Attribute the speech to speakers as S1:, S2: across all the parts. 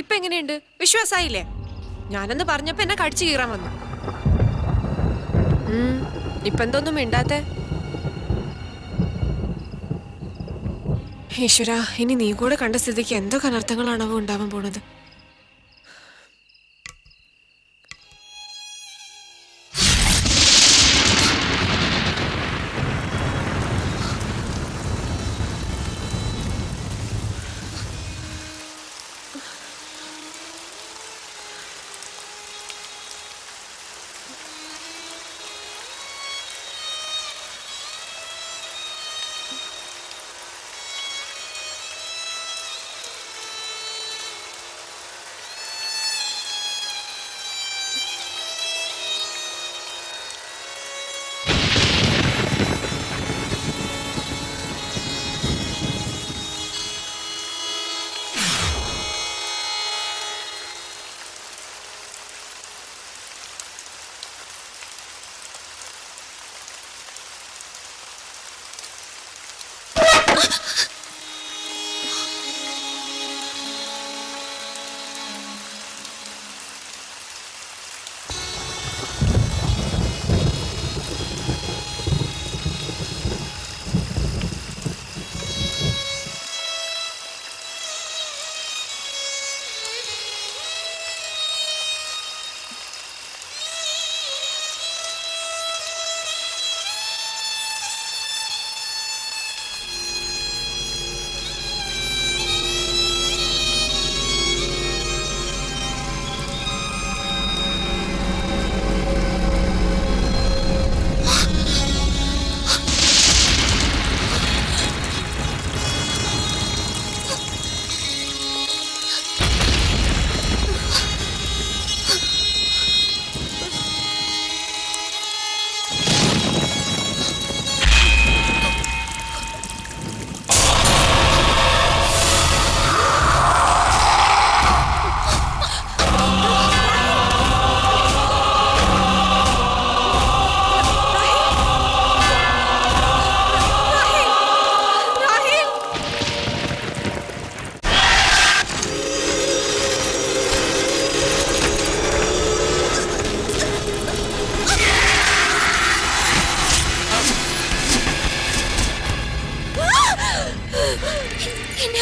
S1: ഇപ്പൊ എങ്ങനെയുണ്ട്? വിശ്വാസായില്ലേ? ഞാനെന്ന് പറഞ്ഞപ്പോ എന്നെ കടിച്ചു കീറാൻ വന്നു. ഇപ്പൊ എന്തൊന്നും മിണ്ടാത്തെ? ഈശ്വര ഇനി നീ കൂടെ കണ്ട സ്ഥിതിക്ക് എന്തൊക്കെ അനർത്ഥങ്ങളാണോ ഉണ്ടാവാൻ പോണത്.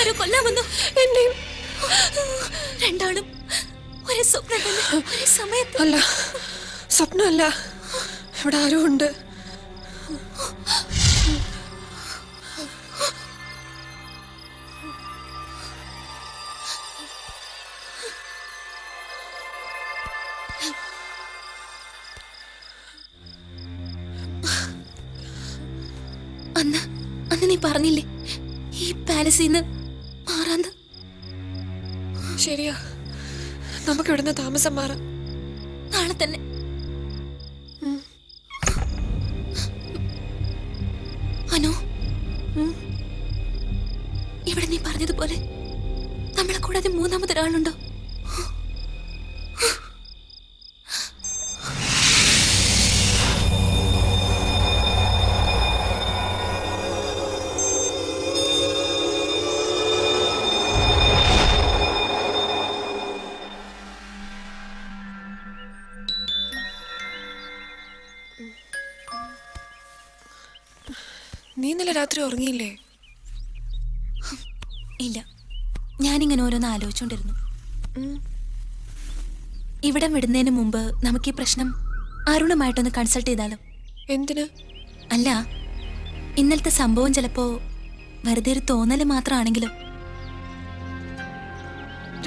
S2: ആരോ കൊല്ലാൻ വന്നു.
S1: എന്നെയും.
S2: രണ്ടാളും ഒരേ സ്വപ്നം തന്നെ ഒരേ സമയത്ത്.
S1: അല്ല സ്വപ്നമല്ല. ഇവിടെ ആരും ഉണ്ട്.
S2: അന്ന് അന്ന് നീ പറഞ്ഞില്ലേ ഈ പാലസിൽ നിന്ന്
S1: ശരിയാ. നമുക്ക് ഇവിടുന്ന് താമസം മാറാം.
S2: നാളെ തന്നെ. അനു ഇവിടെ നീ പറഞ്ഞതുപോലെ നമ്മളെ കൂടാതെ മൂന്നാമതൊരാളുണ്ടോ?
S1: ഇന്നലെ രാത്രി ഉറങ്ങിയില്ലേ?
S2: ഇല്ല. ഞാനിങ്ങനെ ഓരോന്ന് ആലോചിച്ചുകൊണ്ടിരുന്നു ഇവിടെ വിടുന്നതിന് മുമ്പ് നമുക്ക് ഈ പ്രശ്നം അരുണുമായിട്ടൊന്ന് കൺസൾട്ട് ചെയ്താലോ?
S1: എന്തിന്?
S2: അല്ല ഇന്നലത്തെ സംഭവം ചിലപ്പോ വെറുതെ ഒരു തോന്നൽ മാത്രമാണെങ്കിലും?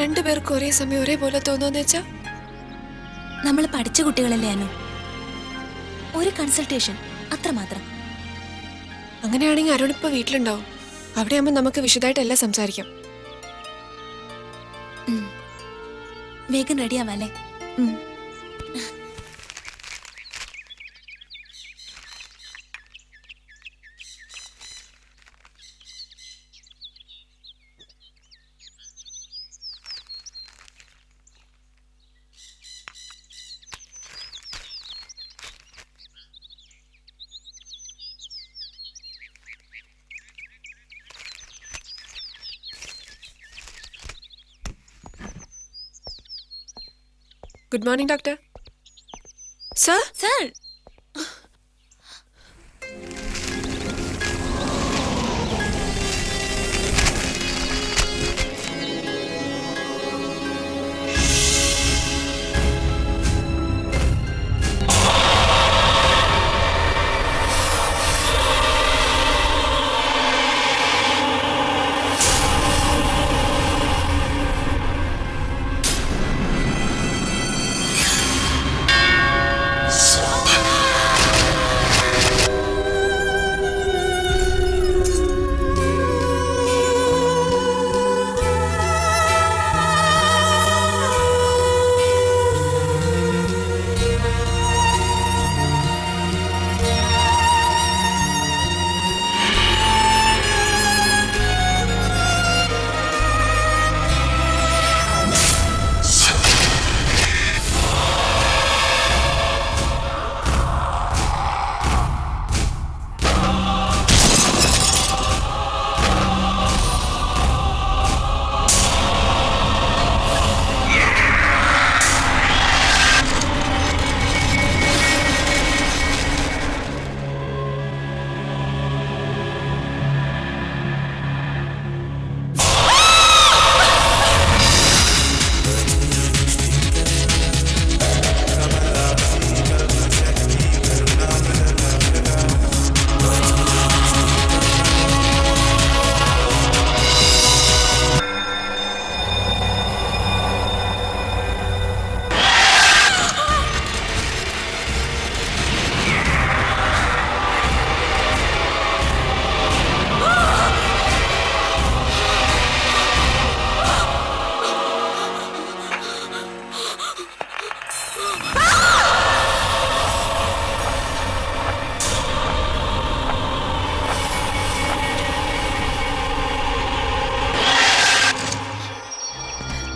S1: രണ്ടുപേർക്കും ഒരേ സമയം ഒരേപോലെ തോന്നുമെന്ന് വെച്ചാ?
S2: നമ്മൾ പഠിച്ച കുട്ടികളല്ലേ അനു? ഒരു കൺസൾട്ടേഷൻ അത്രമാത്രം.
S1: അങ്ങനെയാണെങ്കിൽ അരുൺ ഇപ്പൊ വീട്ടിലുണ്ടാവും. അവിടെ അവിടെയാകുമ്പോൾ നമുക്ക് വിശദമായിട്ട് എല്ലാം സംസാരിക്കാം.
S2: വേഗം റെഡിയാവാല്ലേ ഉം.
S1: Good morning doctor. Sir
S2: sir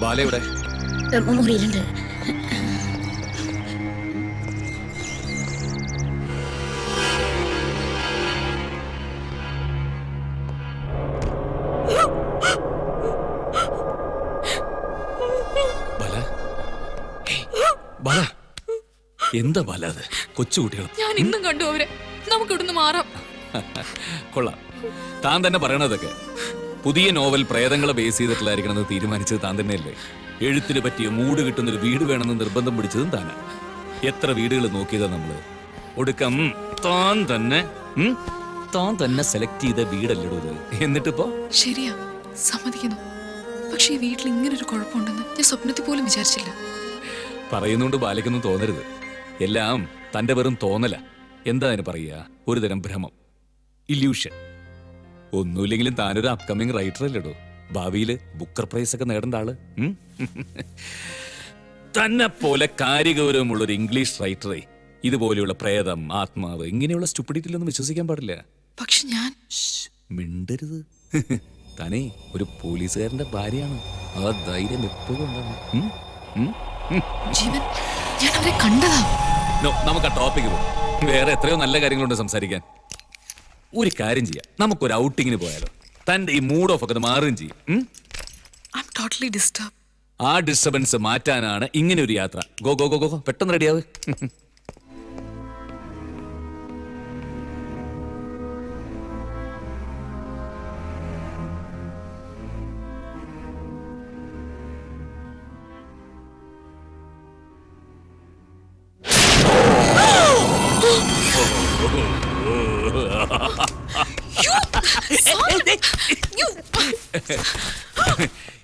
S3: Bala ഇവിടെ.
S4: മുറിയിലുണ്ട്.
S3: ബാല? ഹേയ്, ബാല. എന്താ ബാല അത്? കൊച്ചുകുട്ടികൾ
S5: ഞാൻ ഇന്നും കണ്ടു അവരെ. നമുക്ക് ഇവിടുന്ന് മാറാം.
S3: കൊള്ളാം. താൻ തന്നെ പറയണതൊക്കെ. പുതിയ നോവൽ പ്രേതങ്ങളെ ബേസ് ചെയ്തിട്ടുള്ളായിരിക്കണമെന്ന് തീരുമാനിച്ചത് താൻ തന്നെയല്ലേ? എഴുത്തിന് പറ്റിയ മൂട് കിട്ടുന്ന ഒരു വീട് വേണമെന്ന് നിർബന്ധം പിടിച്ചതും താനാണ് എത്ര വീടുകൾ നോക്കിയതാ നമ്മൾ? ഒടുക്കം താൻ തന്നെ താൻ തന്നെ സെലക്ട് ചെയ്ത വീടല്ലടോ ഇത്. എന്നിട്ടിപ്പോ?
S5: ശരിയാ സമ്മതിക്കുന്നു. പക്ഷെ ഈ വീട്ടിൽ ഒരു കുഴപ്പമുണ്ടെന്ന് ഞാൻ സ്വപ്നത്തിൽ പോലും വിചാരിച്ചില്ല.
S3: പറയുന്നോണ്ട് ബാലിക്കൊന്നും തോന്നരുത്. എല്ലാം തന്റെ വെറും തോന്നല. എന്താ അതിന് പറയുക? ഒരു തരം ഭ്രമം. ഇല്യൂഷൻ ഒന്നുമില്ലെങ്കിലും താനൊരു അപ്കമിങ് റൈറ്റർ അല്ലേടോ. ഭാവിയിൽ ബുക്കർ പ്രൈസ് ഒക്കെ നേടേണ്ട ആൾ. തന്നെ പോലെ കാര്യഗൗരവമുള്ള ഒരു ഇംഗ്ലീഷ് റൈറ്ററെ ഇതുപോലെയുള്ള പ്രേതം ആത്മാവ് ഇങ്ങനെയുള്ള സ്റ്റുപ്പിഡിറ്റിലൊന്നും വിശ്വസിക്കാൻ പാടില്ല.
S5: പക്ഷെ ഞാൻ
S3: മിണ്ടരുത്. താനേ ഒരു പോലീസുകാരന്റെ ഭാര്യയാണ്. ആ ധൈര്യം എപ്പോഴും ഉണ്ടാവും.
S5: ജീവൻ ഞാൻ അവരെ കണ്ടതാ.
S3: നമുക്ക് ആ ടോപ്പിക്ക് പോകും വേറെ എത്രയോ നല്ല കാര്യങ്ങളുണ്ട് സംസാരിക്കാൻ. ഒരു കാര്യം ചെയ്യാം. നമുക്കൊരു ഔട്ടിങ്ങിന് പോയാലോ. തന്റെ ഈ മൂഡ് ഓഫ് ഒക്കെ മാറുകയും ചെയ്യും. ഉം?
S5: ഐ എം ടോട്ടലി ഡിസ്റ്റർബ്
S3: ആ ഡിസ്റ്റർബൻസ് മാറ്റാനാണ് ഇങ്ങനെ ഒരു യാത്ര. Go go go go go. പെട്ടെന്ന് റെഡിയാവ്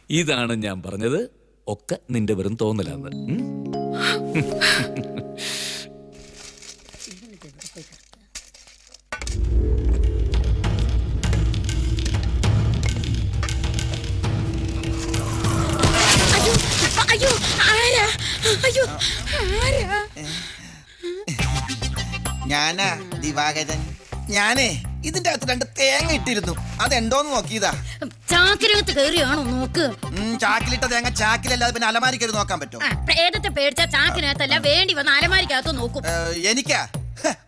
S3: ഇതാണ് ഞാൻ പറഞ്ഞത്. ഒക്കെ നിന്റെ വെറും തോന്നലാന്ന്. ഉം?
S4: അയ്യോ ആരാ? അയ്യോ ആരാ?
S6: ഞാനാ ദിവാകരൻ. ഞാനേ ഇതിന്റെ അകത്ത് രണ്ട് തേങ്ങ ഇട്ടിരുന്നു. അതെന്തോന്ന് നോക്കിയതാ?
S4: ചാക്കിനകത്ത് കയറിയാണോ നോക്ക്.
S6: ചാക്കിലിട്ട തേങ്ങ ചാക്കിലല്ലാതെ പിന്നെ അലമാരിക്കത് നോക്കാൻ
S4: പറ്റും പ്രേതത്തെ പേടിച്ച ചാക്കിനകത്തല്ല വേണ്ടി വന്ന് അലമാരിക്കകത്ത് നോക്കും.
S6: എനിക്കാ?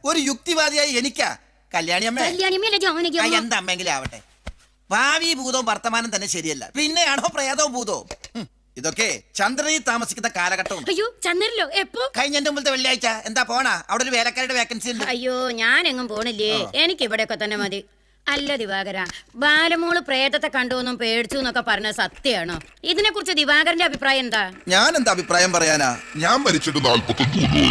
S6: ഒരു യുക്തിവാദിയായി എനിക്കാ. കല്യാണി അമ്മ.
S4: കല്യാണിമേലെ ജാനകി അമ്മ.
S6: എന്താ അമ്മെങ്കിലും ആവട്ടെ. ഭാവി ഭൂതവും വർത്തമാനം തന്നെ ശരിയല്ല. പിന്നെയാണോ പ്രേതവും ഭൂതവും? ഇതൊക്കെ ചന്ദ്രനിൽ താമസിക്കുന്ന കാലഘട്ടമാണ്
S4: അയ്യോ ചന്ദ്രനിലോ? എപ്പോ?
S6: കഴിഞ്ഞ എന്റെ മുമ്പത്തെ വെള്ളിയാഴ്ച. എന്താ പോണാ? അവിടെ ഒരു വേലക്കാരുടെ വേക്കൻസി ഉണ്ട്.
S4: അയ്യോ ഞാൻ എങ്ങും പോണില്ലേ എനിക്ക് ഇവിടെയൊക്കെ തന്നെ മതി. അല്ല ദിവാകര ബാലമോൾ പ്രേതത്തെ കണ്ടു എന്നും പേടിച്ചു എന്നൊക്കെ പറഞ്ഞ സത്യമാണോ? ഇതിനെ കുറിച്ച് ദിവാകരന്റെ അഭിപ്രായം എന്താ?
S6: ഞാൻ എന്താ അഭിപ്രായം പറയാനാ?
S7: ഞാൻ മരിച്ചിട്ട് നാൽപ്പത്തൊന്ന് കൊല്ലമായി